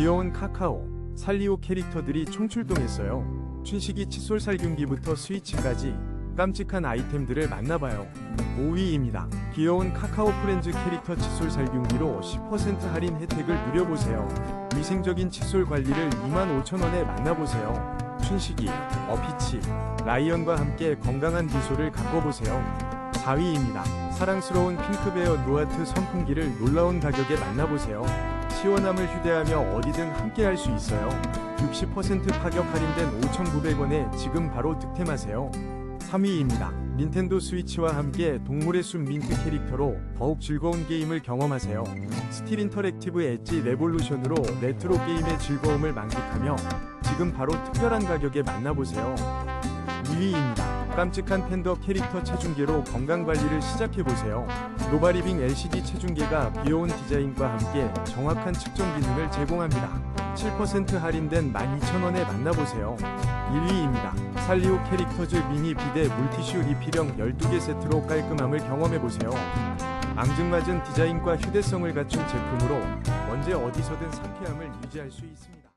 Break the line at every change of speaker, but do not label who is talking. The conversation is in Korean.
귀여운 카카오, 살리오 캐릭터들이 총출동했어요. 춘식이 칫솔 살균기부터 스위치까지 깜찍한 아이템들을 만나봐요. 5위입니다. 귀여운 카카오 프렌즈 캐릭터 칫솔 살균기로 10% 할인 혜택을 누려보세요. 위생적인 칫솔 관리를 25,000원에 만나보세요. 춘식이, 어피치, 라이언과 함께 건강한 미소를 가꿔보세요. 4위입니다. 사랑스러운 핑크베어 노아트 선풍기를 놀라운 가격에 만나보세요. 시원함을 휴대하며 어디든 함께 할 수 있어요. 60% 파격 할인된 5,900원에 지금 바로 득템하세요. 3위입니다. 닌텐도 스위치와 함께 동물의 숲 민트 캐릭터로 더욱 즐거운 게임을 경험하세요. 스틸 인터랙티브 엣지 레볼루션으로 레트로 게임의 즐거움을 만끽하며 지금 바로 특별한 가격에 만나보세요. 2위입니다. 깜찍한 팬더 캐릭터 체중계로 건강관리를 시작해보세요. 노바리빙 LCD 체중계가 귀여운 디자인과 함께 정확한 측정 기능을 제공합니다. 7% 할인된 12,000원에 만나보세요. 1위입니다. 살리오 캐릭터즈 미니 비데 물티슈 리필형 12개 세트로 깔끔함을 경험해보세요. 앙증맞은 디자인과 휴대성을 갖춘 제품으로 언제 어디서든 상쾌함을 유지할 수 있습니다.